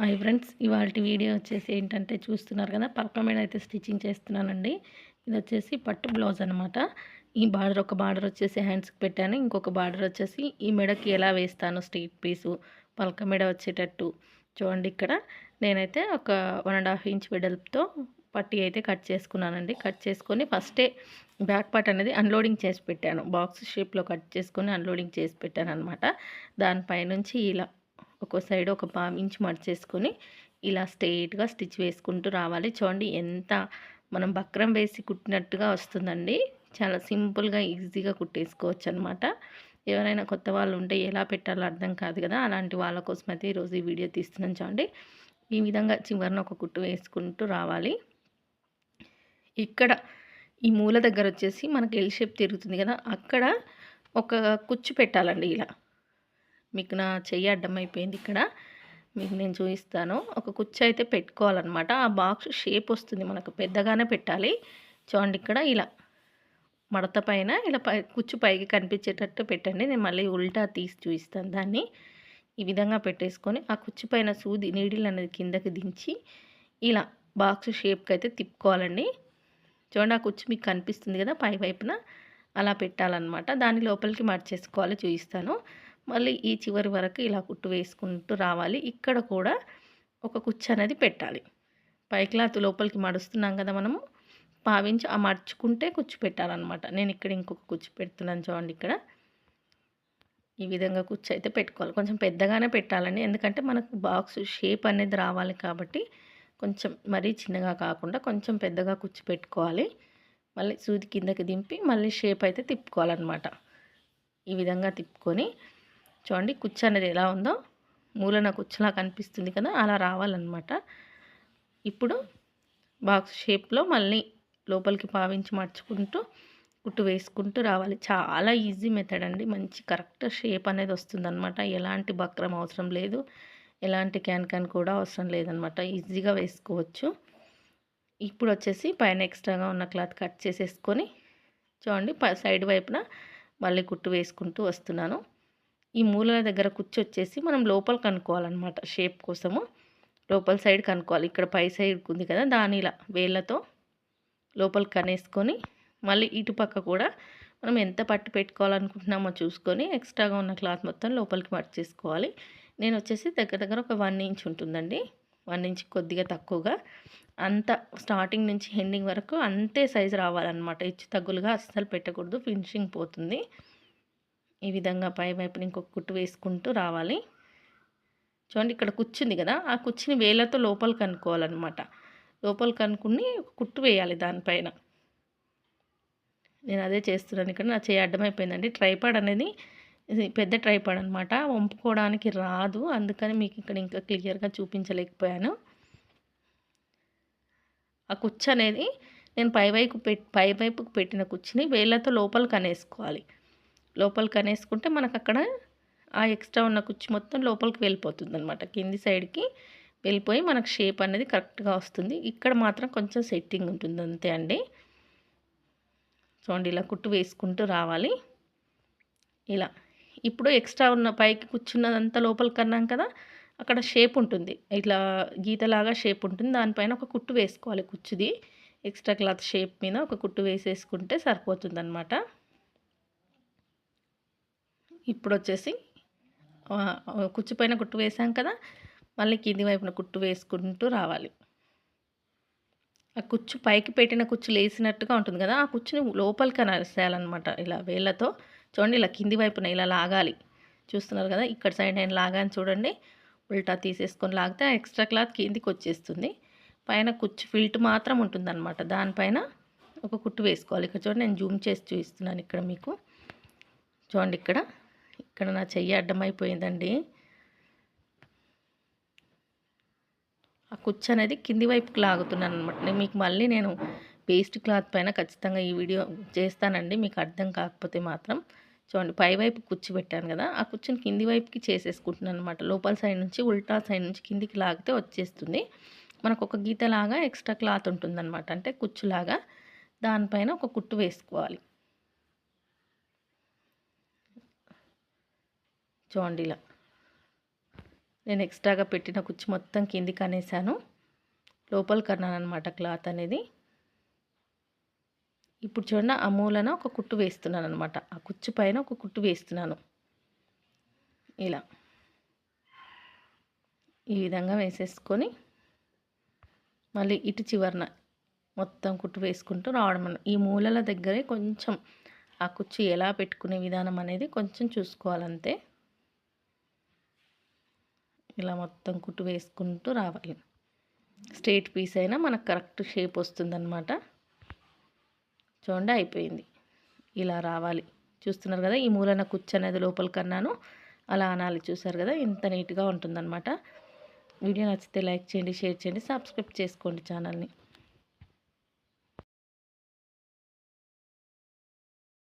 Hi friends ఇవాళ video వచ్చేసి ఏంటంటే చూస్తున్నారు కదా పక్క మీద అయితే స్టిచ్చింగ్ చేస్తున్నానండి. ఇది వచ్చేసి పట్టు బ్లౌజ్ అనమాట ఈ బార్డర్ ఒక బార్డర్ వచ్చేసి హ్యాండ్స్కి పెట్టాను. ఇంకొక బార్డర్ వచ్చేసి ఈ మెడకి ఎలా వేస్తాను స్ట్రీట్ పీసు పలక మెడ వచ్చేటట్టు. చూడండి ఇక్కడ నేనైతే ఒక వన్ అండ్ హాఫ్ ఇంచ్ వెడల్పుతో పట్టి అయితే కట్ చేసుకున్నానండి. కట్ చేసుకొని ఫస్టే బ్యాక్ పార్ట్ అనేది అన్లోడింగ్ చేసి పెట్టాను. బాక్స్ షేప్లో కట్ చేసుకొని అన్లోడింగ్ చేసి పెట్టాను అనమాట దానిపైనుంచి ఇలా ఒక్కో సైడ్ ఒక పావు ఇంచ్ మడిచేసుకొని ఇలా స్ట్రెయిట్గా స్టిచ్ వేసుకుంటూ రావాలి. చూడండి ఎంత మనం బక్రం వేసి కుట్టినట్టుగా వస్తుందండి. చాలా సింపుల్గా ఈజీగా కుట్టేసుకోవచ్చు అనమాట ఎవరైనా కొత్త వాళ్ళు ఉంటే ఎలా పెట్టాలో అర్థం కాదు కదా. అలాంటి వాళ్ళ కోసం అయితే ఈరోజు ఈ వీడియో తీస్తున్నాను చూడండి. ఈ విధంగా చివరిన ఒక కుట్టు వేసుకుంటూ రావాలి. ఇక్కడ ఈ మూల దగ్గర వచ్చేసి మనకి ఎల్ షేప్ తిరుగుతుంది కదా. అక్కడ ఒక కుచ్చు పెట్టాలండి ఇలా. మీకు నా చెయ్యి అడ్డమైపోయింది ఇక్కడ. మీకు నేను చూపిస్తాను. ఒక కుచ్చు అయితే పెట్టుకోవాలన్నమాట. ఆ బాక్స్ షేప్ వస్తుంది మనకు. పెద్దగానే పెట్టాలి. చూడండి ఇక్కడ ఇలా మడత పైన ఇలా పై కుచ్చు పైకి కనిపించేటట్టు పెట్టండి. నేను మళ్ళీ ఉల్టా తీసి చూపిస్తాను దాన్ని. ఈ విధంగా పెట్టేసుకొని ఆ కుచ్చు పైన సూది నీడిల్ అనేది కిందకి దించి ఇలా బాక్స్ షేప్కి అయితే తిప్పుకోవాలండి. చూడండి ఆ కుచ్చు మీకు కనిపిస్తుంది కదా పై వైపున అలా పెట్టాలన్నమాట. దాని లోపలికి మర్చేసుకోవాలి చూపిస్తాను. మళ్ళీ ఈ చివరి వరకు ఇలా కుట్టు వేసుకుంటూ రావాలి. ఇక్కడ కూడా ఒక కుచ్చు అనేది పెట్టాలి. పై క్లాత్ లోపలికి మడుస్తున్నాం కదా మనము. పావించి ఆ మడుచుకుంటే కుచ్చు పెట్టాలన్నమాట. నేను ఇక్కడ ఇంకొక కుచ్చు పెడుతున్నాను చూడండి ఇక్కడ. ఈ విధంగా కుచ్చు అయితే పెట్టుకోవాలి. కొంచెం పెద్దగానే పెట్టాలండి. ఎందుకంటే మనకు బాక్స్ షేప్ అనేది రావాలి కాబట్టి కొంచెం మరీ చిన్నగా కాకుండా కొంచెం పెద్దగా కుచ్చు పెట్టుకోవాలి. మళ్ళీ సూది కిందకి దింపి మళ్ళీ షేప్ అయితే తిప్పుకోవాలన్నమాట. ఈ విధంగా తిప్పుకొని చూడండి కుచ్చు అనేది ఎలా ఉందో. మూలన కుచ్చులా కనిపిస్తుంది కదా అలా రావాలన్నమాట. ఇప్పుడు బాక్స్ షేప్లో మళ్ళీ లోపలికి పావించి మర్చుకుంటూ కుట్టు వేసుకుంటూ రావాలి. చాలా ఈజీ మెథడ్ అండి. మంచి కరెక్ట్ షేప్ అనేది వస్తుందన్నమాట. ఎలాంటి బక్రం అవసరం లేదు. ఎలాంటి క్యాన్ క్యాన్ కూడా అవసరం లేదనమాట ఈజీగా వేసుకోవచ్చు. ఇప్పుడు వచ్చేసి పైన ఎక్స్ట్రాగా ఉన్న క్లాత్ కట్ చేసేసుకొని చూడండి సైడ్ వైపున మళ్ళీ కుట్టు వేసుకుంటూ వస్తున్నాను. ఈ మూలల దగ్గర కూర్చొచ్చేసి మనం లోపల కనుక్కోవాలన్నమాట షేప్ కోసము. లోపల సైడ్ కనుక్కోవాలి. ఇక్కడ పై సైడ్ ఉంది కదా దాని ఇలా వేళ్ళతో లోపల కనేసుకొని మళ్ళీ ఇటు పక్క కూడా మనం ఎంత పట్టు పెట్టుకోవాలనుకుంటున్నామో చూసుకొని ఎక్స్ట్రాగా ఉన్న క్లాత్ మొత్తం లోపలికి మర్చేసుకోవాలి నేను వచ్చేసి దగ్గర దగ్గర ఒక వన్ ఇంచ్ ఉంటుందండి. వన్ ఇంచ్ కొద్దిగా తక్కువగా. అంత స్టార్టింగ్ నుంచి ఎండింగ్ వరకు అంతే సైజు రావాలన్నమాట. ఇచ్చి తగ్గులుగా అస్సలు పెట్టకూడదు. ఫినిషింగ్ పోతుంది. ఈ విధంగా పై వైపున ఇంకొక కుట్టు వేసుకుంటూ రావాలి. చూడండి ఇక్కడ కుచ్చింది కదా ఆ కుచ్చిని వేలతో లోపల కనుక్కోవాలన్నమాట. లోపల కనుక్కుని కుట్టు వేయాలి దానిపైన నేను అదే చేస్తున్నాను ఇక్కడ నా చేయి అడ్డమైపోయిందండి. ట్రైపాడ్ అనేది పెద్ద ట్రైపాడ్ అనమాట వంపుకోవడానికి రాదు. అందుకని మీకు ఇక్కడ ఇంకా క్లియర్గా చూపించలేకపోయాను. ఆ కుచ్చు అనేది నేను పైవైపు పెట్ పైవైపుకు పెట్టిన కుచ్చిని వేళ్ళతో లోపలికి అనేసుకోవాలి లోపలికి అనేసుకుంటే మనకు అక్కడ ఆ ఎక్స్ట్రా ఉన్న కుచ్చి మొత్తం లోపలికి వెళ్ళిపోతుంది అనమాట కింది సైడ్కి వెళ్ళిపోయి మనకు షేప్ అనేది కరెక్ట్గా వస్తుంది. ఇక్కడ మాత్రం కొంచెం సెట్టింగ్ ఉంటుంది అంతే అండి. చూడండి ఇలా కుట్టు వేసుకుంటూ రావాలి. ఇలా. ఇప్పుడు ఎక్స్ట్రా ఉన్న పైకి కూర్చున్నదంతా లోపలికి అన్నాం కదా అక్కడ షేప్ ఉంటుంది. ఇట్లా గీతలాగా షేప్ ఉంటుంది. దానిపైన ఒక కుట్టు వేసుకోవాలి కుచ్చుది ఎక్స్ట్రా క్లాత్ షేప్ మీద ఒక కుట్టు వేసేసుకుంటే సరిపోతుంది అనమాట ఇప్పుడు వచ్చేసి కుచ్చు పైన కుట్టు వేసాం కదా మళ్ళీ కింది వైపున కుట్టు వేసుకుంటూ రావాలి. ఆ కుచ్చు పైకి పెట్టిన కుచ్చు లేసినట్టుగా ఉంటుంది కదా ఆ కుచ్చుని లోపలికి అనేసేయాలన్నమాట ఇలా వేళ్ళతో. చూడండి ఇలా కింది వైపున ఇలా లాగాలి. చూస్తున్నారు కదా ఇక్కడ సైడ్ నేను లాగాను చూడండి. ఉల్టా తీసేసుకొని లాగితే ఎక్స్ట్రా క్లాత్ కిందికి వచ్చేస్తుంది. పైన కుచ్చు ఫిల్ట్ మాత్రం ఉంటుందన్నమాట. దానిపైన ఒక కుట్టు వేసుకోవాలి. ఇక్కడ చూడండి నేను జూమ్ చేసి చూపిస్తున్నాను ఇక్కడ మీకు. చూడండి ఇక్కడ. ఇక్కడ నా చెయ్యి అడ్డమైపోయిందండి. ఆ కుచ్చు అనేది కింది వైపుకి లాగుతున్నాను అనమాట నేను మీకు మళ్ళీ నేను పేస్ట్ క్లాత్ పైన ఖచ్చితంగా ఈ వీడియో చేస్తానండి. మీకు అర్థం కాకపోతే మాత్రం. చూడండి పై వైపు కుచ్చు పెట్టాను కదా ఆ కుచ్చుని కింది వైపుకి చేసేసుకుంటున్నాను అనమాట లోపల సైడ్ నుంచి ఉల్టా సైడ్ నుంచి కిందికి లాగితే వచ్చేస్తుంది. మనకు ఒక గీతలాగా ఎక్స్ట్రా క్లాత్ ఉంటుందన్నమాట. అంటే కుచ్చులాగా దానిపైన ఒక కుట్టు వేసుకోవాలి. చూడండి ఇలా. నేను ఎక్స్ట్రాగా పెట్టిన కుచ్చి మొత్తం కిందికి అనేసాను. లోపలికి అన్నాను అనమాట క్లాత్ అనేది. ఇప్పుడు చూడండి ఆ మూలన ఒక కుట్టు వేస్తున్నాను అనమాట ఆ కుచ్చు పైన ఒక కుట్టు వేస్తున్నాను. ఇలా. ఈ విధంగా వేసేసుకొని మళ్ళీ ఇటు చివరన మొత్తం కుట్టు వేసుకుంటూ రావడం ఈ మూలల దగ్గరే కొంచెం ఆ కుచ్చు ఎలా పెట్టుకునే విధానం అనేది కొంచెం చూసుకోవాలంతే. ఇలా మొత్తం కుట్టు వేసుకుంటూ రావాలి. స్ట్రేట్ పీస్ అయినా మనకు కరెక్ట్ షేప్ వస్తుందన్నమాట. చూడండి అయిపోయింది. ఇలా రావాలి. చూస్తున్నారు కదా ఈ మూలన కుచ్చు అనేది లోపలికన్నాను అలా అనాలి. చూసారు కదా ఇంత నీట్గా ఉంటుందన్నమాట. వీడియో నచ్చితే లైక్ చేయండి షేర్ చేయండి సబ్స్క్రైబ్ చేసుకోండి ఛానల్ని.